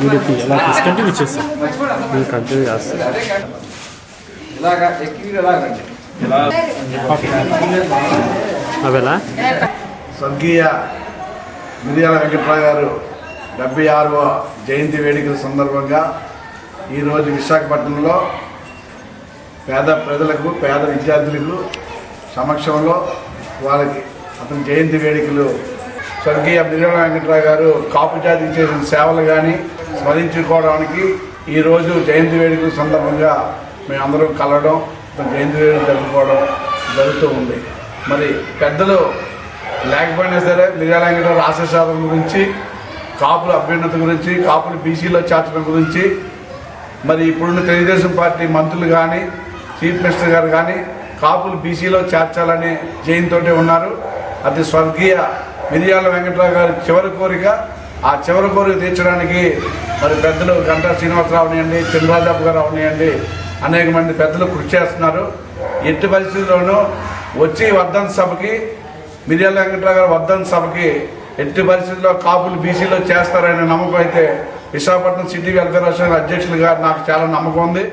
వీడికి ఎలా కంటిన్యూ చేస్తాం. వీళ్ళు కంటిన్యూ చేస్తాం. ఇలాగా ఎక్కి ఇలాగండి అవేలా? స్వర్గీయ మిరియాల వెంకట్రావు గారు డెబ్బై ఆరవ జయంతి వేడుకల సందర్భంగా ఈరోజు విశాఖపట్నంలో పేద ప్రజలకు పేద విద్యార్థులకు సమక్షంలో వాళ్ళకి అతని జయంతి వేడుకలు స్వర్గీయ మిరియాల వెంకట్రావు గారు కాపు జాతికి చేసిన సేవలు కానీ స్మరించుకోవడానికి ఈరోజు జయంతి వేడుకల సందర్భంగా మేమందరం కలవడం అతని జయంతి వేడుక జరుపుకోవడం జరుగుతూ ఉంది. మరి పెద్దలు లేకపోయినా సరే మిర్యాల వెంకటరావు ఆశీర్వాదం గురించి కాపుల అభ్యున్నత గురించి కాపులు బీసీలో చేర్చడం గురించి మరి ఇప్పుడున్న తెలుగుదేశం పార్టీ మంత్రులు కానీ చీఫ్ మినిస్టర్ గారు కానీ కాపులు బీసీలో చేర్చాలని జైన్తో ఉన్నారు. అది స్వర్గీయ మిరియాల వెంకటరావు గారి చివరి కోరిక. ఆ చివరి కోరిక తీర్చడానికి మరి పెద్దలు గంటా శ్రీనివాసరావు అవనియండి చంద్రరాజాబు గారు అవనియండి అనేక మంది పెద్దలు కృషి చేస్తున్నారు. ఎట్టి పరిస్థితుల్లోనూ వచ్చి వర్ధన్ సభకి మిరియాల వెంకట్రావు గారు వర్ధన్ సభకి ఎట్టి పరిస్థితుల్లో కాపులు బీసీలో చేస్తారనే నమ్మకం అయితే విశాఖపట్నం సిటీ వెల్ఫేర్ అసోసియేషన్ అధ్యక్షులుగా నాకు చాలా నమ్మకం ఉంది.